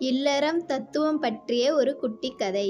இல்லறம் தத்துவம் பற்றிய ஒரு குட்டி கதை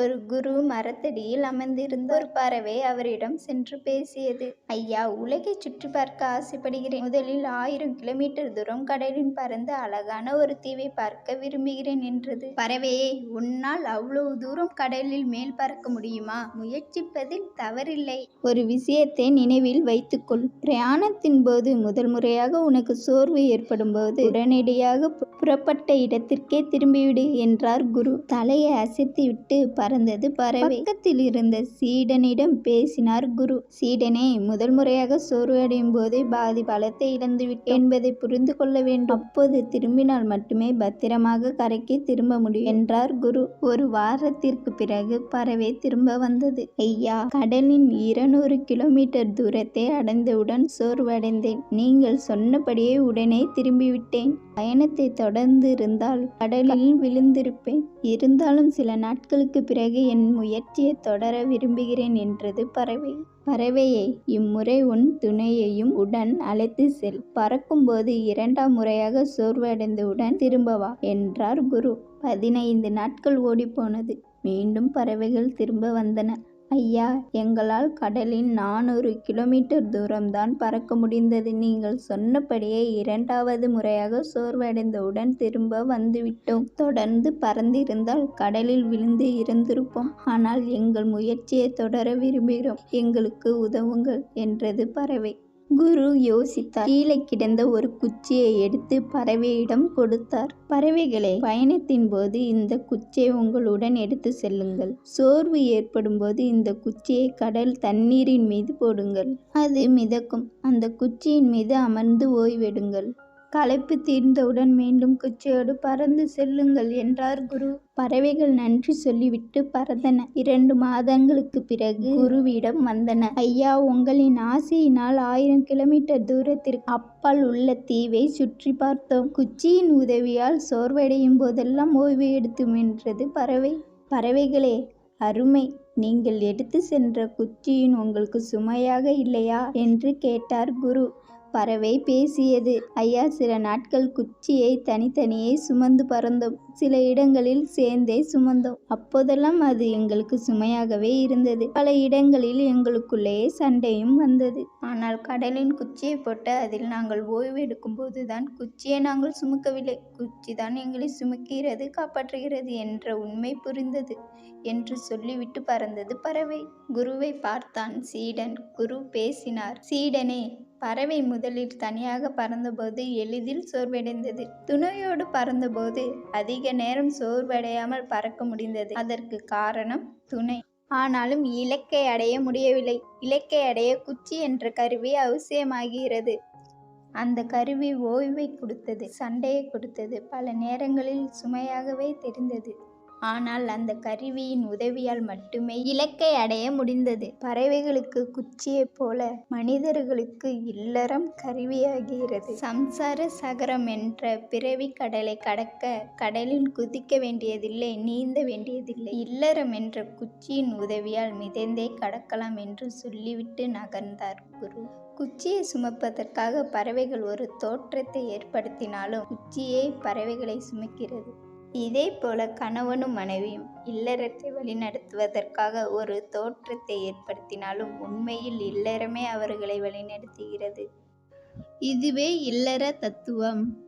ஒரு குரு மரத்தடியில் அமர்ந்திருந்த ஒரு பறவை அவரிடம் சென்று பேசியது. ஐயா உலகை சுற்றி பார்க்க ஆசைப்படுகிறேன். முதலில் ஆயிரம் கிலோமீட்டர் தூரம் கடலில் பறந்து அழகான ஒரு தீவை பார்க்க விரும்புகிறேன் என்றது. பறவையே உன்னால் அவ்வளவு தூரம் கடலில் மேல் பறக்க முடியுமா? முயற்சிப்பதில் தவறில்லை. ஒரு விஷயத்தை நினைவில் வைத்துக்கொள். பிரயாணத்தின் போது முதல் முறையாக உனக்கு சோர்வு ஏற்படும் போது உடனடியாக புறப்பட்ட இடத்திற்கே திரும்பிவிடு என்றார் குரு. தலையை அசைத்துவிட்டு பறந்தது பறவை. பக்கத்தில் இருந்த சீடனிடம் பேசினார் குரு. சீடனே முதல் முறையாக சோர்வடையும் போதே பாதி பலத்தை இழந்துவிட்டு என்பதை புரிந்து கொள்ள வேண்டும். அப்போது திரும்பினால் மட்டுமே பத்திரமாக கரைக்கு திரும்ப முடியும் என்றார் குரு. ஒரு வாரத்திற்கு பிறகு பறவை திரும்ப வந்தது. ஐயா கடலின் இருநூறு கிலோமீட்டர் தூரத்தை அடைந்தவுடன் சோர்வடைந்தேன். நீங்கள் சொன்னபடியே உடனே திரும்பிவிட்டேன். பயணத்தை தொடர்ந்து இருந்தால் கடலில் விழுந்திருப்பேன். இருந்தாலும் சில நாட்களுக்கு பிறகு பிறகு என் முயற்சியை தொடர விரும்புகிறேன் என்றது பறவை. பறவையை இம்முறை உன் துணையையும் உடன் அழைத்து செல். பறக்கும்போது இரண்டாம் முறையாக சோர்வடைந்தவுடன் திரும்பவா என்றார் குரு. பதினைந்து நாட்கள் ஓடிப்போனது. மீண்டும் பறவைகள் திரும்ப வந்தன. ஐயா எங்களால் கடலின் நானூறு கிலோமீட்டர் தூரம்தான் பறக்க முடிந்தது. நீங்கள் சொன்னபடியே இரண்டாவது முறையாக சோர்வடைந்தவுடன் திரும்ப வந்துவிட்டோம். தொடர்ந்து பறந்திருந்தால் கடலில் விழுந்து இறந்திருப்போம் ஆனால் எங்கள் முயற்சியை தொடர விரும்புகிறோம். எங்களுக்கு உதவுங்கள் என்றது பறவை. குரு யோசித்தார். கீழே கிடந்த ஒரு குச்சியை எடுத்து பறவையிடம் கொடுத்தார். பறவைகளே பயணத்தின் போது இந்த குச்சியை உங்களுடன் எடுத்து செல்லுங்கள். சோர்வு ஏற்படும் போது இந்த குச்சியை கடல் தண்ணீரின் மீது போடுங்கள். அது மிதக்கும். அந்த குச்சியின் மீது அமர்ந்து ஓய்வெடுங்கள். களைப்பு தீர்ந்தவுடன் மீண்டும் குச்சியோடு பறந்து செல்லுங்கள் என்றார் குரு. பறவைகள் நன்றி சொல்லிவிட்டு பறந்தன. இரண்டு மாதங்களுக்கு பிறகு குருவிடம் வந்தன. ஐயா உங்களின் ஆசையினால் ஆயிரம் கிலோமீட்டர் தூரத்திற்கு அப்பால் உள்ள தீவை சுற்றி பார்த்தோம். குச்சியின் உதவியால் சோர்வடையும் போதெல்லாம் ஓய்வு எடுத்து என்றது பறவை. பறவைகளே அருமை. நீங்கள் எடுத்து சென்ற குச்சியின் உங்களுக்கு சுமையாக இல்லையா? என்று கேட்டார் குரு. பறவை பேசியது. ஐயா சில நாட்கள் குச்சியை தனித்தனியே சுமந்து பறந்தோம். சில இடங்களில் சேர்ந்தே சுமந்தோம். அப்போதெல்லாம் அது எங்களுக்கு சுமையாகவே இருந்தது. பல இடங்களில் எங்களுக்குள்ளேயே சண்டையும் வந்தது. ஆனால் கடலின் குச்சியை போட்டு அதில் நாங்கள் ஓய்வு எடுக்கும் போதுதான் குச்சியை நாங்கள் சுமக்கவில்லை. குச்சி தான் எங்களை சுமக்கிறது காப்பாற்றுகிறது என்ற உண்மை புரிந்தது என்று சொல்லிவிட்டு பறந்தது பறவை. குருவை பார்த்தான் சீடன். குரு பேசினார் சீடனே பறவை முதலில் தனியாக பறந்தபோது எளிதில் சோர்வடைந்தது. துணையோடு பறந்தபோது அதிக அதிக நேரம் சோர்வடையாமல் பறக்க முடிந்தது. அதற்கு காரணம் துணை. ஆனாலும் இலக்கை அடைய முடியவில்லை. இலக்கை அடைய குச்சி என்ற கருவி அவசியமாகிறது. அந்த கருவி ஓய்வை கொடுத்தது சண்டையை கொடுத்தது பல நேரங்களில் சுமையாகவே தெரிந்தது. ஆனால் அந்த கருவியின் உதவியால் மட்டுமே இலக்கை அடைய முடிந்தது. பறவைகளுக்கு குச்சியைப் போல மனிதர்களுக்கு இல்லறம் கருவியாகிறது. சம்சார சகரம் என்ற பிறவி கடலை கடக்க கடலில் குதிக்க வேண்டியதில்லை நீந்த வேண்டியதில்லை. இல்லறம் என்ற குச்சியின் உதவியால் மிதந்தே கடக்கலாம் என்று சொல்லிவிட்டு நகர்ந்தார் குரு. குச்சியை சுமப்பதற்காக பறவைகள் ஒரு தோற்றத்தை ஏற்படுத்தினாலும் குச்சியே பறவைகளை சுமக்கிறது. இதே போல கணவனும் மனைவியும் இல்லறத்தை வழிநடத்துவதற்காக ஒரு தோற்றத்தை ஏற்படுத்தினாலும் உண்மையில் இல்லறமே அவர்களை வழிநடத்துகிறது. இதுவே இல்லற தத்துவம்.